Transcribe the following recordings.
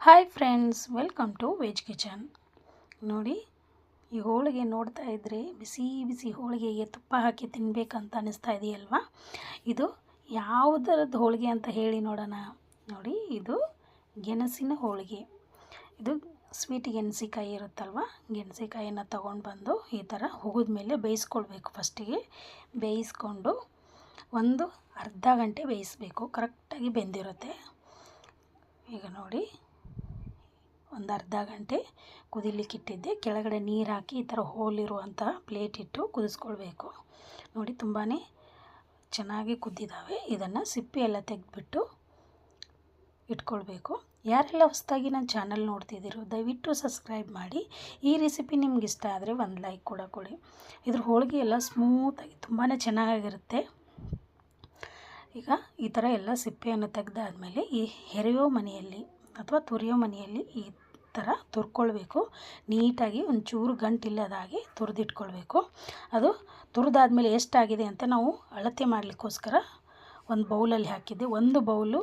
Hi friends, welcome to veg kitchen. ನೋಡಿ, ಈ ಹೋಳಿಗೆ ನೋಡ್ತಾ ಇದ್ದರೆ ಬಿಸಿ ಬಿಸಿ ಹೋಳಿಗೆಗೆ ತುಪ್ಪ ಹಾಕಿ ತಿನ್ನಬೇಕಂತ ಅನ್ನಿಸ್ತಾ ಇದೆಯಲ್ವಾ? ಇದು ಯಾವುದರದ್ದು ಹೋಳಿಗೆ ಅಂತ ಹೇಳಿ ನೋಡೋಣ. ನೋಡಿ, ಇದು ಗೆಣಸಿನ ಹೋಳಿಗೆ. ಇದು ಸ್ವೀಟ್ ಗೆಣಸಿಕಾಯಿ ಇರುತ್ತಲ್ವ? ಗೆಣಸಿಕಾಯಿನ ತೊಗೊಂಡು ಬಂದು ಈ ಥರ ಮೇಲೆ ಬೇಯಿಸ್ಕೊಳ್ಬೇಕು ಫಸ್ಟಿಗೆ ಬೇಯಿಸ್ಕೊಂಡು ಒಂದು ಅರ್ಧ ಗಂಟೆ ಬೇಯಿಸಬೇಕು. ಕರೆಕ್ಟಾಗಿ ಬೆಂದಿರುತ್ತೆ. ಈಗ ನೋಡಿ ಒಂದು ಅರ್ಧ ಗಂಟೆ ಕುದಿಲಿಕ್ಕಿಟ್ಟಿದ್ದೆ ಕೆಳಗಡೆ ನೀರು ಹಾಕಿ ಈ ಥರ ಹೋಲಿರುವಂಥ ಪ್ಲೇಟ್ ಇಟ್ಟು ಕುದಿಸ್ಕೊಳ್ಬೇಕು. ನೋಡಿ ತುಂಬಾ ಚೆನ್ನಾಗಿ ಕುದ್ದಿದ್ದಾವೆ ಇದನ್ನು ಸಿಪ್ಪೆ ಎಲ್ಲ ತೆಗೆದ್ಬಿಟ್ಟು ಇಟ್ಕೊಳ್ಬೇಕು. ಯಾರೆಲ್ಲ ಹೊಸದಾಗಿ ನನ್ನ ಚಾನಲ್ ನೋಡ್ತಿದ್ದೀರೋ, ದಯವಿಟ್ಟು ಸಬ್ಸ್ಕ್ರೈಬ್ ಮಾಡಿ. ಈ ರೆಸಿಪಿ ನಿಮ್ಗೆ ಇಷ್ಟ ಆದರೆ ಒಂದು ಲೈಕ್ ಕೂಡ ಕೊಡಿ. ಇದ್ರ ಹೋಳಿಗೆ ಎಲ್ಲ ಸ್ಮೂತಾಗಿ ತುಂಬಾ ಚೆನ್ನಾಗಿರುತ್ತೆ. ಈಗ ಈ ಥರ ಎಲ್ಲ ಸಿಪ್ಪೆಯನ್ನು ತೆಗೆದಾದ್ಮೇಲೆ ಈ ಹೆರೆಯೋ ಮನೆಯಲ್ಲಿ ಅಥವಾ ತುರಿಯೋ ಮನೆಯಲ್ಲಿ ಈ ಥರ ತುರ್ಕೊಳ್ಬೇಕು. ನೀಟಾಗಿ ಒಂಚೂರು ಗಂಟಿಲ್ಲದಾಗಿ ತುರಿದಿಟ್ಕೊಳ್ಬೇಕು. ಅದು ತುರಿದಾದ್ಮೇಲೆ ಎಷ್ಟಾಗಿದೆ ಅಂತ ನಾವು ಅಳತೆ ಮಾಡಲಿಕ್ಕೋಸ್ಕರ ಒಂದು ಬೌಲಲ್ಲಿ ಹಾಕಿದ್ದೆ. ಒಂದು ಬೌಲು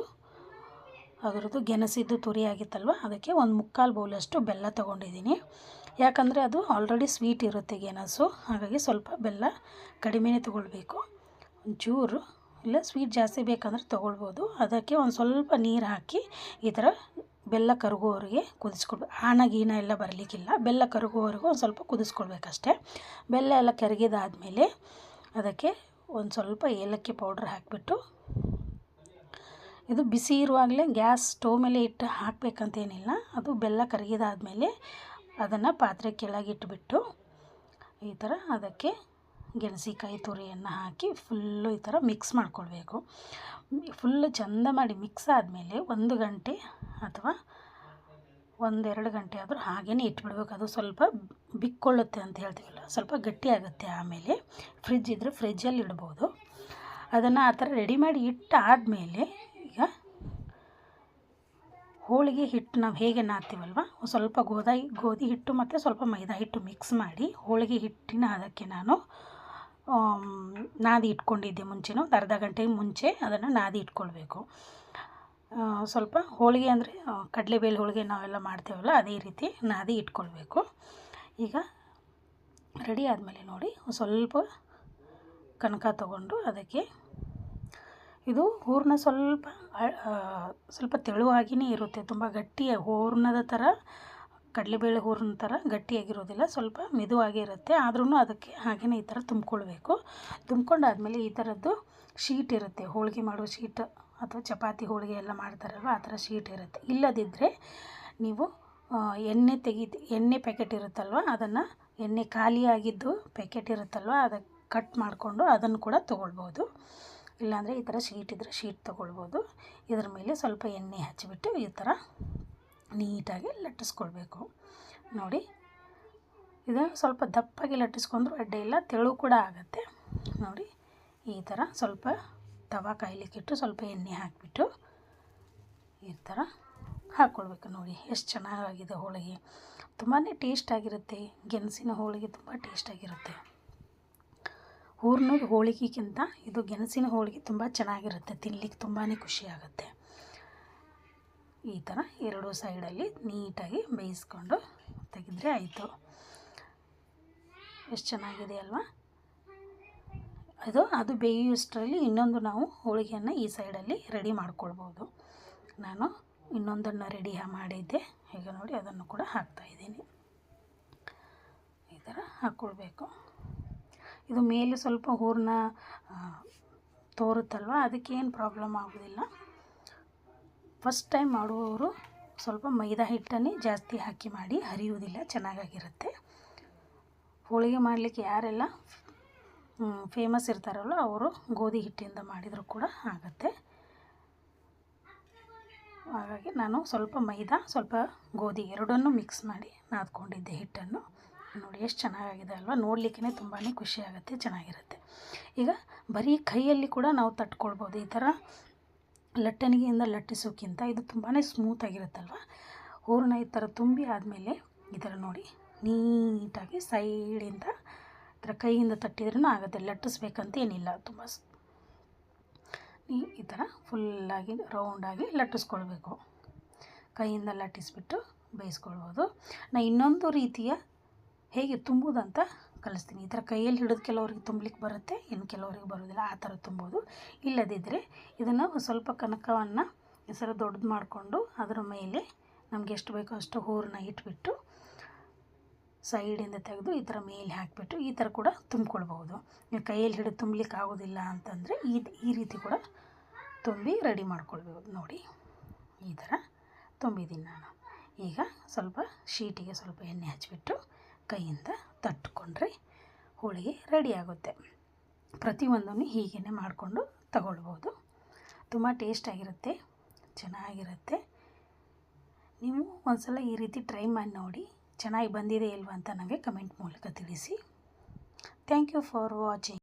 ಅದರದ್ದು ಗೆಣಸಿದ್ದು ತುರಿ ಆಗಿತ್ತಲ್ವ? ಅದಕ್ಕೆ ಒಂದು ಮುಕ್ಕಾಲು ಬೌಲಷ್ಟು ಬೆಲ್ಲ ತೊಗೊಂಡಿದ್ದೀನಿ. ಯಾಕಂದರೆ ಅದು ಆಲ್ರೆಡಿ ಸ್ವೀಟ್ ಇರುತ್ತೆ ಗೆಣಸು. ಹಾಗಾಗಿ ಸ್ವಲ್ಪ ಬೆಲ್ಲ ಕಡಿಮೆನೇ ತೊಗೊಳ್ಬೇಕು. ಒಂಚೂರು ಇಲ್ಲ ಸ್ವೀಟ್ ಜಾಸ್ತಿ ಬೇಕಂದ್ರೆ ತೊಗೊಳ್ಬೋದು. ಅದಕ್ಕೆ ಒಂದು ಸ್ವಲ್ಪ ನೀರು ಹಾಕಿ ಈ ಥರ ಬೆಲ್ಲ ಕರಗುವವರೆಗೆ ಕುದಿಸ್ಕೊಳ್ಬೇಕು ಆಣ ಗೀನ ಎಲ್ಲ ಬರಲಿಕ್ಕಿಲ್ಲ. ಬೆಲ್ಲ ಕರಗುವವರೆಗೂ ಒಂದು ಸ್ವಲ್ಪ ಕುದಿಸ್ಕೊಳ್ಬೇಕಷ್ಟೆ. ಬೆಲ್ಲ ಎಲ್ಲ ಕರಗಿದಾದಮೇಲೆ ಅದಕ್ಕೆ ಒಂದು ಸ್ವಲ್ಪ ಏಲಕ್ಕಿ ಪೌಡ್ರ್ ಹಾಕಿಬಿಟ್ಟು, ಇದು ಬಿಸಿ ಇರುವಾಗಲೇ ಗ್ಯಾಸ್ ಸ್ಟವ್ ಮೇಲೆ ಇಟ್ಟು ಹಾಕಬೇಕಂತೇನಿಲ್ಲ. ಅದು ಬೆಲ್ಲ ಕರಗಿದಾದಮೇಲೆ ಅದನ್ನು ಪಾತ್ರೆ ಕೆಳಗಿಟ್ಬಿಟ್ಟು ಈ ಥರ ಅದಕ್ಕೆ ಗೆಣಸಿಕಾಯಿ ತುರಿಯನ್ನು ಹಾಕಿ ಫುಲ್ಲು ಈ ಥರ ಮಿಕ್ಸ್ ಮಾಡ್ಕೊಳ್ಬೇಕು. ಫುಲ್ಲು ಚಂದ ಮಾಡಿ ಮಿಕ್ಸ್ ಆದಮೇಲೆ ಒಂದು ಗಂಟೆ ಅಥವಾ ಒಂದೆರಡು ಗಂಟೆ ಆದರೂ ಹಾಗೇ ಇಟ್ಬಿಡ್ಬೇಕು. ಅದು ಸ್ವಲ್ಪ ಬಿಕ್ಕೊಳ್ಳುತ್ತೆ ಅಂತ ಹೇಳ್ತೀವಲ್ಲ, ಸ್ವಲ್ಪ ಗಟ್ಟಿಯಾಗುತ್ತೆ ಆಮೇಲೆ ಫ್ರಿಜ್ ಇದ್ದರೆ ಫ್ರಿಜ್ಜಲ್ಲಿ ಇಡ್ಬೋದು. ಅದನ್ನು ಆ ಥರ ರೆಡಿ ಮಾಡಿ ಇಟ್ಟಾದಮೇಲೆ ಈಗ ಹೋಳಿಗೆ ಹಿಟ್ಟು ನಾವು ಹೇಗೆ ನಾದ್ತೀವಲ್ವ ಸ್ವಲ್ಪ ಗೋಧಿ ಗೋಧಿ ಹಿಟ್ಟು ಮತ್ತು ಸ್ವಲ್ಪ ಮೈದಾ ಹಿಟ್ಟು ಮಿಕ್ಸ್ ಮಾಡಿ ಹೋಳಿಗೆ ಹಿಟ್ಟಿನ ಅದಕ್ಕೆ ನಾನು ನಾದಿ ಇಟ್ಕೊಂಡಿದ್ದೆ ಮುಂಚೆನೂ. ಒಂದು ಅರ್ಧ ಗಂಟೆ ಮುಂಚೆ ಅದನ್ನು ನಾದಿ ಇಟ್ಕೊಳ್ಬೇಕು. ಸ್ವಲ್ಪ ಹೋಳಿಗೆ ಅಂದರೆ ಕಡಲೆಬೇಳೆ ಹೋಳಿಗೆ ನಾವೆಲ್ಲ ಮಾಡ್ತೇವಲ್ಲ, ಅದೇ ರೀತಿ ನಾದಿ ಇಟ್ಕೊಳ್ಬೇಕು. ಈಗ ರೆಡಿ ಆದಮೇಲೆ ನೋಡಿ, ಸ್ವಲ್ಪ ಕನಕ ತಗೊಂಡು ಅದಕ್ಕೆ ಇದು ಹೂರಣ ಸ್ವಲ್ಪ ಸ್ವಲ್ಪ ತೆಳುವಾಗಿಯೇ ಇರುತ್ತೆ, ತುಂಬ ಗಟ್ಟಿ ಹೂರ್ಣದ ಥರ, ಕಡಲೆಬೇಳೆ ಹೂರ್ಣ ಥರ ಗಟ್ಟಿಯಾಗಿರೋದಿಲ್ಲ, ಸ್ವಲ್ಪ ಮೆದುವಾಗೇ ಇರುತ್ತೆ, ಆದ್ರೂ ಅದಕ್ಕೆ ಹಾಗೆಯೇ ಈ ಥರ ತುಂಬ್ಕೊಳ್ಬೇಕು. ತುಂಬ್ಕೊಂಡಾದ್ಮೇಲೆ ಈ ಥರದ್ದು ಶೀಟ್ ಇರುತ್ತೆ, ಹೋಳಿಗೆ ಮಾಡೋ ಶೀಟ್. ಅಥವಾ ಚಪಾತಿ, ಹೋಳಿಗೆ ಎಲ್ಲ ಮಾಡ್ತಾರಲ್ವ? ಆ ಥರ ಶೀಟ್ ಇರುತ್ತೆ. ಇಲ್ಲದಿದ್ದರೆ ನೀವು ಎಣ್ಣೆ ತೆಗಿದು, ಎಣ್ಣೆ ಪ್ಯಾಕೆಟ್ ಇರುತ್ತಲ್ವ? ಅದನ್ನು ಎಣ್ಣೆ ಖಾಲಿಯಾಗಿದ್ದು ಪ್ಯಾಕೆಟ್ ಇರುತ್ತಲ್ವ? ಅದಕ್ಕೆ ಕಟ್ ಮಾಡಿಕೊಂಡು ಅದನ್ನು ಕೂಡ ತೊಗೊಳ್ಬೋದು. ಇಲ್ಲಾಂದರೆ ಈ ಥರ ಶೀಟ್ ಇದ್ದರೆ ಶೀಟ್ ತೊಗೊಳ್ಬೋದು. ಇದ್ರ ಮೇಲೆ ಸ್ವಲ್ಪ ಎಣ್ಣೆ ಹಚ್ಚಿಬಿಟ್ಟು ಈ ಥರ ನೀಟಾಗಿ ಲಟ್ಟಿಸ್ಕೊಳ್ಬೇಕು. ನೋಡಿ, ಇದು ಸ್ವಲ್ಪ ದಪ್ಪಾಗಿ ಲಟ್ಟಿಸ್ಕೊಂಡ್ರೂ ಅಡ್ಡೆ ಇಲ್ಲ, ತೆಳು ಕೂಡ ಆಗುತ್ತೆ. ನೋಡಿ, ಈ ಥರ ಸ್ವಲ್ಪ ತವಾ ಕಾಯ್ಲಿಕ್ಕಿಟ್ಟು ಸ್ವಲ್ಪ ಎಣ್ಣೆ ಹಾಕಿಬಿಟ್ಟು ಈ ಥರ ಹಾಕ್ಕೊಳ್ಬೇಕು ನೋಡಿ. ಎಷ್ಟು ಚೆನ್ನಾಗಾಗಿದೆ ಹೋಳಿಗೆ. ತುಂಬಾ ಟೇಸ್ಟಾಗಿರುತ್ತೆ ಗೆಣಸಿನ ಹೋಳಿಗೆ ತುಂಬ ಟೇಸ್ಟಾಗಿರುತ್ತೆ ಹೂರ್ಣದ ಹೋಳಿಗೆಗಿಂತ ಇದು ಗೆಣಸಿನ ಹೋಳಿಗೆ ತುಂಬ ಚೆನ್ನಾಗಿರುತ್ತೆ. ತಿನ್ನಲಿಕ್ಕೆ ತುಂಬಾ ಖುಷಿಯಾಗುತ್ತೆ. ಈ ಥರ ಎರಡು ಸೈಡಲ್ಲಿ ನೀಟಾಗಿ ಬೇಯಿಸ್ಕೊಂಡು ತೆಗೆದ್ರೆ ಆಯಿತು. ಎಷ್ಟು ಚೆನ್ನಾಗಿದೆ ಅಲ್ವಾ? ಅದು ಅದು ಬೇಯುವಷ್ಟರಲ್ಲಿ ಇನ್ನೊಂದು ನಾವು ಹೋಳಿಗೆಯನ್ನು ಈ ಸೈಡಲ್ಲಿ ರೆಡಿ ಮಾಡ್ಕೊಳ್ಬೋದು. ನಾನು ಇನ್ನೊಂದನ್ನು ರೆಡಿ ಮಾಡಿದ್ದೆ. ಈಗ ನೋಡಿ ಅದನ್ನು ಕೂಡ ಹಾಕ್ತಾಯಿದ್ದೀನಿ ಈ ಥರ ಹಾಕ್ಕೊಳ್ಬೇಕು. ಇದು ಮೇಲೆ ಸ್ವಲ್ಪ ಹೂರನ್ನ ತೋರುತ್ತಲ್ವ? ಅದಕ್ಕೇನು ಪ್ರಾಬ್ಲಮ್ ಆಗೋದಿಲ್ಲ. ಫಸ್ಟ್ ಟೈಮ್ ಮಾಡುವವರು ಸ್ವಲ್ಪ ಮೈದಾ ಹಿಟ್ಟನ್ನೇ ಜಾಸ್ತಿ ಹಾಕಿ ಮಾಡಿ, ಹರಿಯುವುದಿಲ್ಲ, ಚೆನ್ನಾಗಾಗಿರುತ್ತೆ. ಹೋಳಿಗೆ ಮಾಡಲಿಕ್ಕೆ ಯಾರೆಲ್ಲ ಫೇಮಸ್ ಇರ್ತಾರಲ್ಲ ಅವರು, ಗೋಧಿ ಹಿಟ್ಟಿಂದ ಮಾಡಿದರೂ ಕೂಡ ಆಗುತ್ತೆ. ಹಾಗಾಗಿ ನಾನು ಸ್ವಲ್ಪ ಮೈದಾ, ಸ್ವಲ್ಪ ಗೋಧಿ ಎರಡನ್ನೂ ಮಿಕ್ಸ್ ಮಾಡಿ ನಾದ್ಕೊಂಡಿದ್ದೆ ಹಿಟ್ಟನ್ನು. ನೋಡಿ, ಎಷ್ಟು ಚೆನ್ನಾಗಿದೆ ಅಲ್ವಾ? ನೋಡಲಿಕ್ಕೇ ತುಂಬಾ ಖುಷಿಯಾಗುತ್ತೆ ಚೆನ್ನಾಗಿರುತ್ತೆ. ಈಗ ಬರೀ ಕೈಯಲ್ಲಿ ಕೂಡ ನಾವು ತಟ್ಕೊಳ್ಬೋದು. ಈ ಥರ ಲಟ್ಟಣಿಗೆಯಿಂದ ಲಟ್ಟಿಸೋಕ್ಕಿಂತ ಇದು ತುಂಬಾ ಸ್ಮೂತಾಗಿರುತ್ತಲ್ವ ಹೂರಣ ಈ ಥರ ತುಂಬಿ ಆದಮೇಲೆ ಈ ಥರ ನೋಡಿ, ನೀಟಾಗಿ ಸೈಡಿಂದ ಥರ ಕೈಯಿಂದ ತಟ್ಟಿದ್ರೂ ಆಗುತ್ತೆ, ಲಟ್ಟಿಸ್ಬೇಕಂತ ಏನಿಲ್ಲ. ತುಂಬ ಈ ಥರ ಫುಲ್ಲಾಗಿ ರೌಂಡಾಗಿ ಲಟ್ಟಿಸ್ಕೊಳ್ಬೇಕು. ಕೈಯಿಂದ ಲಟ್ಟಿಸ್ಬಿಟ್ಟು ಬೇಯಿಸ್ಕೊಳ್ಬೋದು. ನಾ ಇನ್ನೊಂದು ರೀತಿಯ ಹೇಗೆ ತುಂಬೋದಂತ ಕಲಿಸ್ತೀನಿ. ಈ ಥರ ಕೈಯಲ್ಲಿ ಹಿಡಿದು ಕೆಲವರಿಗೆ ತುಂಬಲಿಕ್ಕೆ ಬರುತ್ತೆ, ಇನ್ನು ಕೆಲವರಿಗೆ ಬರೋದಿಲ್ಲ. ಆ ಥರ ತುಂಬೋದು. ಇಲ್ಲದಿದ್ದರೆ ಇದನ್ನು ಸ್ವಲ್ಪ ಕನಕವನ್ನು ಥರ ದೊಡ್ಡದು ಮಾಡಿಕೊಂಡು ಅದರ ಮೇಲೆ ನಮಗೆ ಎಷ್ಟು ಬೇಕೋ ಅಷ್ಟು ಹೂರನ್ನ ಇಟ್ಬಿಟ್ಟು ಸೈಡಿಂದ ತೆಗೆದು ಈ ಥರ ಮೇಲೆ ಹಾಕಿಬಿಟ್ಟು ಈ ಥರ ಕೂಡ ತುಂಬ್ಕೊಳ್ಬೋದು ನೀವು ಕೈಯಲ್ಲಿ ಹಿಡಿದು ತುಂಬಲಿಕ್ಕೆ ಆಗೋದಿಲ್ಲ ಅಂತಂದರೆ ಈ ಈ ರೀತಿ ಕೂಡ ತುಂಬಿ ರೆಡಿ ಮಾಡ್ಕೊಳ್ಬೋದು ನೋಡಿ, ಈ ಥರ ತುಂಬಿದ್ದೀನಿ ನಾನು. ಈಗ ಸ್ವಲ್ಪ ಶೀಟಿಗೆ ಸ್ವಲ್ಪ ಎಣ್ಣೆ ಹಚ್ಚಿಬಿಟ್ಟು ಕೈಯಿಂದ ತಟ್ಟಿಕೊಂಡ್ರೆ ಹೋಳಿಗೆ ರೆಡಿ ಆಗುತ್ತೆ. ಪ್ರತಿಯೊಂದನ್ನು ಹೀಗೇ ಮಾಡಿಕೊಂಡು ತಗೊಳ್ಬೋದು ತುಂಬ ಟೇಸ್ಟಾಗಿರುತ್ತೆ ಚೆನ್ನಾಗಿರುತ್ತೆ. ನೀವು ಒಂದ್ಸಲ ಈ ರೀತಿ ಟ್ರೈ ಮಾಡಿ ನೋಡಿ. ಚೆನ್ನಾಗಿ ಬಂದಿದೆ ಇಲ್ವಾ ಅಂತ ನನಗೆ ಕಮೆಂಟ್ ಮೂಲಕ ತಿಳಿಸಿ. Thank you for watching